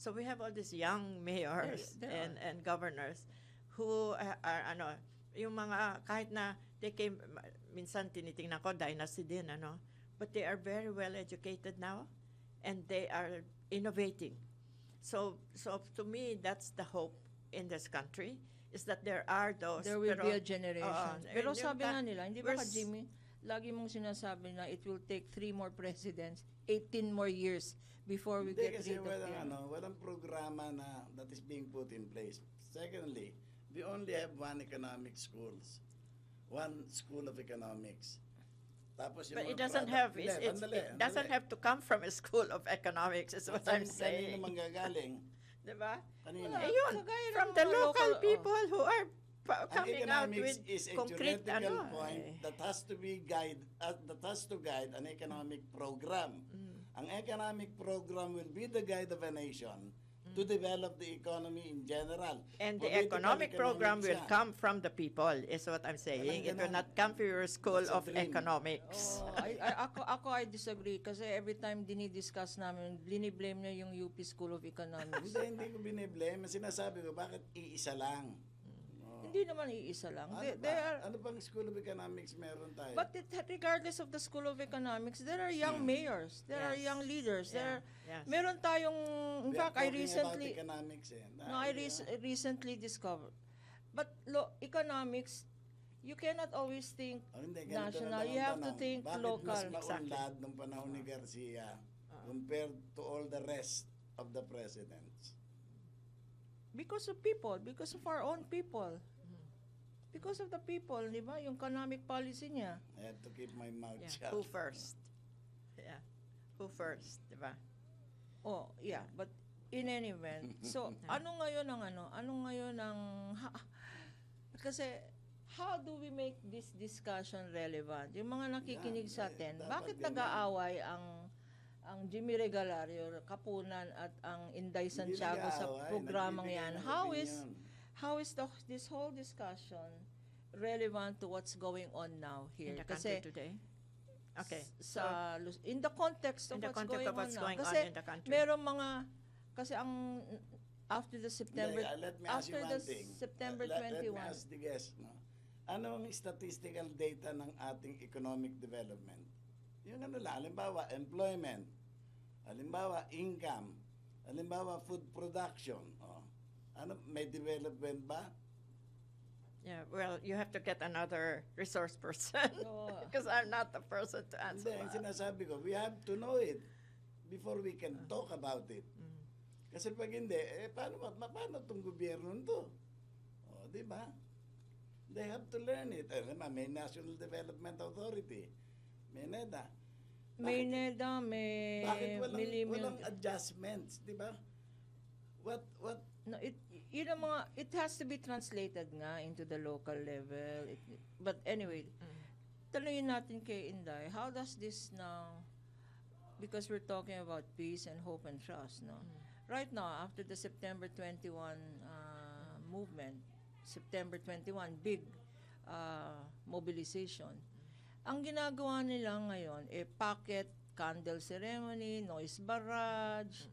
So we have all these young mayors There- there and, and governors who uh, are, ano, yung mga, kahit na they came, minsan tinitingnan ko, dynasty din, ano, but they are very well educated now and they are innovating. So, so to me, that's the hope in this country, is that there are those. There will pero- be a generation. Oo, Pero sabi nga nila, hindi ba ka Jimmy, lagi mong sinasabi na it will take three more presidents, 18 more years before we Hindi get kasi rid of walang, them. ano, walang programa na that is being put in place. Secondly, we only have one economic schools. One school of economics. Tapos yung But it doesn't product- have, it's, it's, andali, it doesn't have to come from a school of economics, is what I'm saying. Kanino manggagaling? Diba? Kanino? Wala. Ayun, from the local local- oh. people who are pa- coming out economics with is a concrete, theoretical ano, point eh. that has to be guide uh, that has to guide an economic program. Mm. Ang economic program will be the guide of a nation to develop the economy in general. Mm. And the Political economic program will come from the people, is what I'm saying. It will not come from your school of dream. economics. Oh, I, I, ako, ako I disagree kasi every time dinidiscuss namin, bliniblame niya yung UP School of Economics. Hindi, hindi ko biniblame. Sinasabi ko, bakit iisa lang? Hindi naman iisa lang. Ano, They, ba? they are, ano bang School of Economics meron tayo? but it, regardless of the School of Economics, there are young mayors, there are Yes. young leaders, there Yeah, yes. meron tayong, in We are fact, I recently, About economics eh. No, I rec- recently discovered. But lo- economics, you cannot always think Oh, hindi, national. You have to tanong. think Bakit local. mas Exactly. maunlad nung panahon ni Garcia compared to all the rest of the presidents? Because of people, because of our own people. Because of the people, di ba? Yung economic policy niya. I have to keep my mouth Yeah. shut. Who first? Yeah. Who first, diba? Oh, yeah. But in any event, so ano ngayon ang ano? Ano ngayon ang... Ha, kasi how do we make this discussion relevant? Yung mga nakikinig Yeah, sa eh, atin, dapat bakit nag-aaway ang ang Jimmy Regalario, Kapunan at ang Inday Santiago sa programang yan? How is opinion. How is the, this whole discussion relevant to what's going on now here? In the Kasi country today? Okay. sa Luz- in the context of In the what's context going of what's on going kasi on in the country. merong mga kasi ang after the September Hindi, uh, let me ask after you the one thing. September Let- let, 21 me ask the guest, no? Anong statistical data ng ating economic development? Yung ano lang, halimbawa, employment, halimbawa, income, halimbawa, food production. Oh. Ano, may development ba? Yeah, well, you have to get another resource person. Oo. Because I'm not the person to answer Hindi, ang that. sinasabi ko, we have to know it before we can talk about it. Mm. Kasi pag hindi, eh, paano, ma- paano itong gobyerno to? O, di ba? They have to learn it. Eh, naman, may National Development Authority. May NEDA. may NEDA may Bakit walang, walang adjustments, di ba? What, what, no, it yun ang mga it has to be translated nga into the local level It- but anyway Mm. tanungin natin kay Inday how does this now because we're talking about peace and hope and trust no Mm. right now after the September 21 uh, movement September 21 big uh, mobilization ang ginagawa nila ngayon eh pocket candle ceremony noise barrage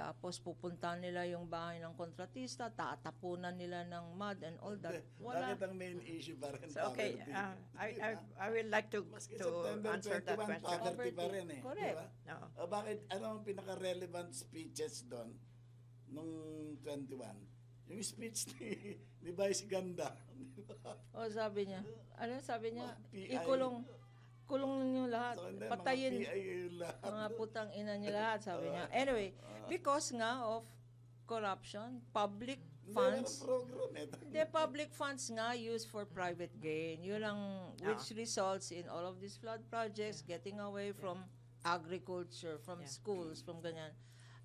tapos pupuntahan nila yung bahay ng kontratista, tatapunan nila ng mud and all that. Wala. bakit ang main issue pa rin So, okay, poverty? uh, I, I? I will like to, Maski to September answer that 21, question. poverty pa rin eh. Correct. Di ba? No. O bakit, ano ang pinaka-relevant speeches doon nung 21? Yung speech ni, ni Vice Ganda. Di ba? O sabi niya, ano sabi niya? PI. Ikulong, kulong ninyo lahat. So, Patayin mga lahat. mga putang ina niyo lahat, sabi niya. Anyway, because nga of corruption, public funds, program eh. the public funds nga used for private gain. Yun ang which results in all of these flood projects getting away from agriculture, from Yeah. schools, from ganyan.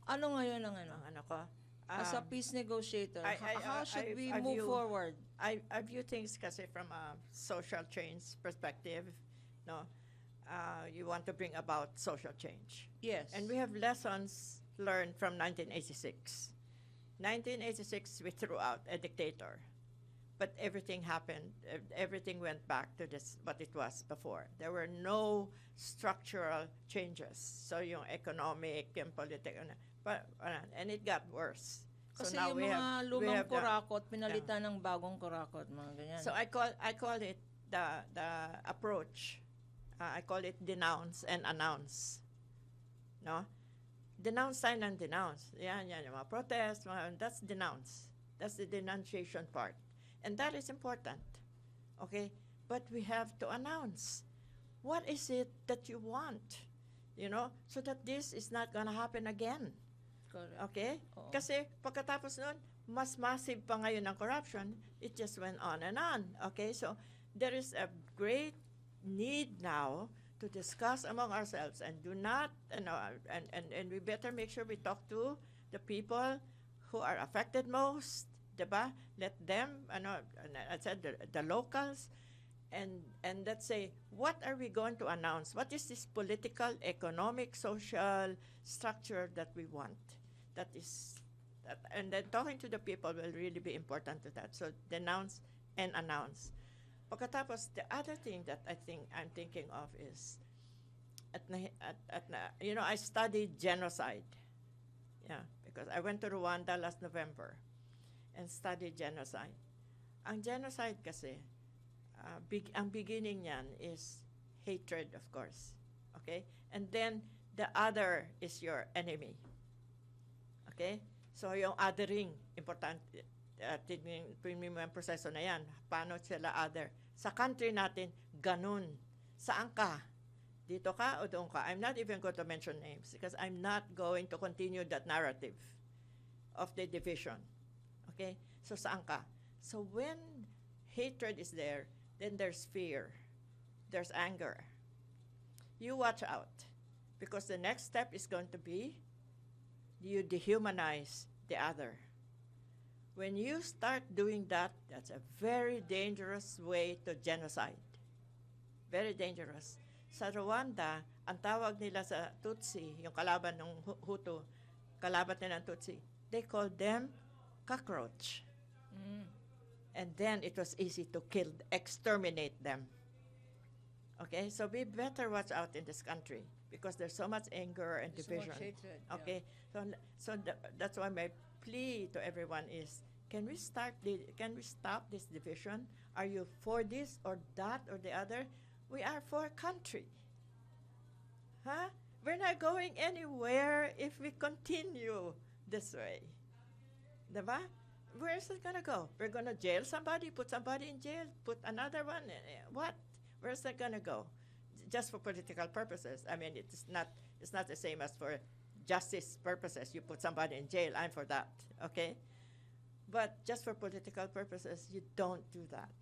Ano ngayon ang ano? Ang ano ko. As a um, peace negotiator, I- I- how I- should I- we I move view- forward? I, I view things kasi from a social change perspective, no? Uh, you want to bring about social change. Yes. And we have lessons learned from 1986. 1986, we threw out a dictator. But everything happened, ev- everything went back to this, what it was before. There were no structural changes. So yung economic and political, But, uh, and it got worse. Kasi now yung we mga have- we lumang have the- kurakot, pinalitan ng bagong kurakot, mga ganyan. So I call I call it the the approach. Uh, I call it denounce and announce. No? Denounce sign and denounce. Yan, yan, yung mga protest, mga, that's denounce. That's the denunciation part. And that is important. Okay? But we have to announce. What is it that you want? You know, so that this is not gonna happen again. Correct. Okay? Oo. Kasi pagkatapos nun, mas massive pa ngayon ang corruption. It just went on and on. Okay? So, there is a great need now to discuss among ourselves and do not, know, uh, and, and, and we better make sure we talk to the people who are affected most, diba? Let them, ano, and I said, the, the locals, and and let's say what are we going to announce? What is this political economic social structure that we want? That is that and then talking to the people will really be important to that. So denounce and announce pagkatapos the other thing that i think i'm thinking of is at, at, at you know i studied genocide yeah because i went to rwanda last november and studied genocide ang genocide kasi uh, big, ang beginning niyan is hatred, of course. Okay? And then, the other is your enemy. Okay? So, yung othering, importante, uh, yung proseso na yan. Paano sila other? Sa country natin, ganun. Saan ka? Dito ka o doon ka? I'm not even going to mention names because I'm not going to continue that narrative of the division. Okay? So, saan ka? So, when hatred is there, then there's fear, there's anger. You watch out because the next step is going to be you dehumanize the other. When you start doing that, that's a very dangerous way to genocide. Very dangerous. Sa Rwanda, ang tawag nila sa Tutsi, yung kalaban ng Hu- Hutu, kalaban nila ng Tutsi, they call them cockroach. Mm. And then it was easy to kill, exterminate them. Okay, so we better watch out in this country because there's so much anger and So much division. hatred, yeah. Okay, so so th- that's why my plea to everyone is: Can we start the? Can we stop this division? Are you for this or that or the other? We are for a country. Huh? We're not going anywhere if we continue this way. Diba? Where is it gonna go? We're gonna jail somebody, put somebody in jail, put another one. eh, eh, What? Where's that gonna go? Just for political purposes. I mean, it's not. It's not the same as for justice purposes. You put somebody in jail. I'm for that. Okay. But just for political purposes, you don't do that.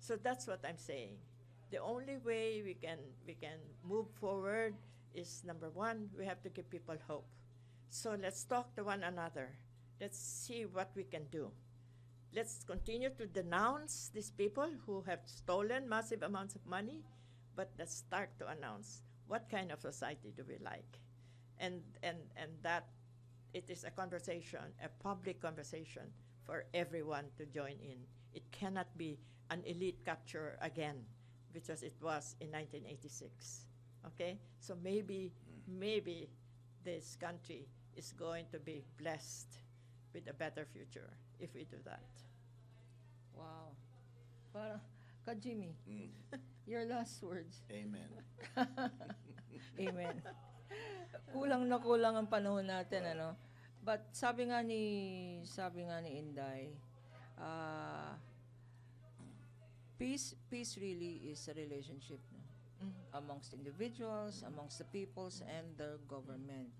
So that's what I'm saying. The only way we can we can move forward is number one, we have to give people hope. So let's talk to one another. Let's see what we can do. Let's continue to denounce these people who have stolen massive amounts of money, but let's start to announce what kind of society do we like. And and and that it is a conversation, a public conversation for everyone to join in. It cannot be an elite capture again, which as it was in 1986. Okay? So maybe, maybe this country is going to be blessed with a better future if we do that. Wow. Parang, ka Jimmy, Mm. your last words. Amen. Amen. kulang na kulang ang panahon natin, ano? But sabi nga ni, sabi nga ni Inday, ah, peace, peace really is a relationship no? amongst individuals, amongst the peoples, and the government.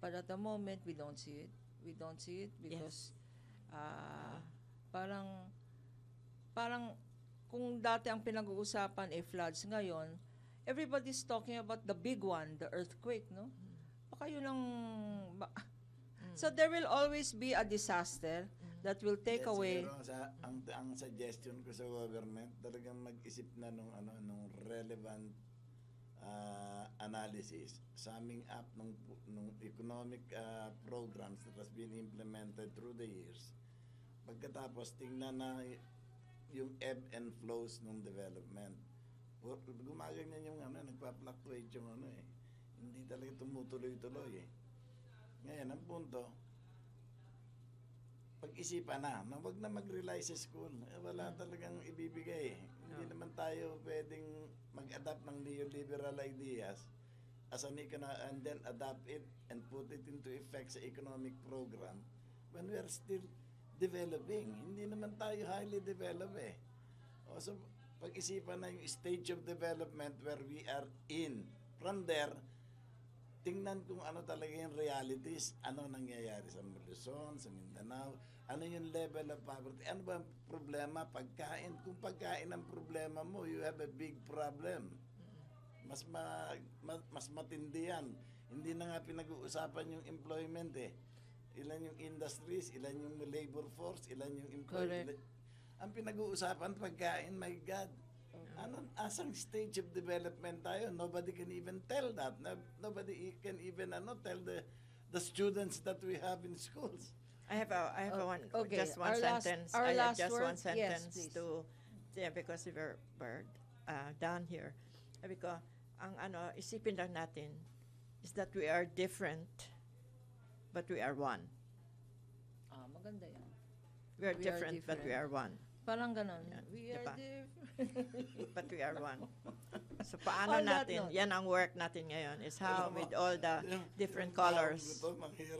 But at the moment, we don't see it. We don't see it because ah, parang parang kung dati ang pinag-uusapan ay floods ngayon, everybody's talking about the big one, the earthquake, no? Baka yun ang... ba- So there will always be a disaster that will take Yes, away... siguro sa, ang, ang suggestion ko sa government, talagang mag-isip na nung, ano, nung relevant ah, analysis sa aming app nung, nung economic ah, programs that has been implemented through the years. Pagkatapos, tingnan na yung ebb and flows ng development. Gumaganyan yung ano, nagpa-fluctuate yung ano eh. Hindi talaga tumutuloy-tuloy eh. Ngayon, ang punto, pag-isipan na, na wag na mag-rely sa school. Eh, wala talagang ibibigay. Hindi No. naman tayo pwedeng mag-adapt ng neoliberal ideas as an econo- and then adapt it and put it into effect sa economic program when we are still developing. Hindi naman tayo highly developed eh. So, pag-isipan na yung stage of development where we are in. From there, tingnan kung ano talaga yung realities, ano nangyayari sa Luzon, sa Mindanao, ano yung level of poverty, ano ba ang problema, pagkain. Kung pagkain ang problema mo, you have a big problem. Mas ma, ma- mas matindi yan. Hindi na nga pinag-uusapan yung employment eh. Ilan yung industries, ilan yung labor force, ilan yung employment. Correct. Ang pinag-uusapan pagkain, my God. Ano, asang stage of development tayo? Nobody can even tell that. No- Nobody i- can even ano, tell the the students that we have in schools. I have a, I have a Oh, one, okay. just one Our last- sentence. our I have last just word? one Yes, sentence please. to, yeah, because we're, we're uh, down here. Sabi ko, ang ano, isipin lang natin is that we are different, but we are one. Ah, maganda yan. We are, We are different, but we are one. Parang ganon. Yan, We are diba? different. But we are one. So paano On that natin, note. yan ang work natin ngayon, is how with all the different colors.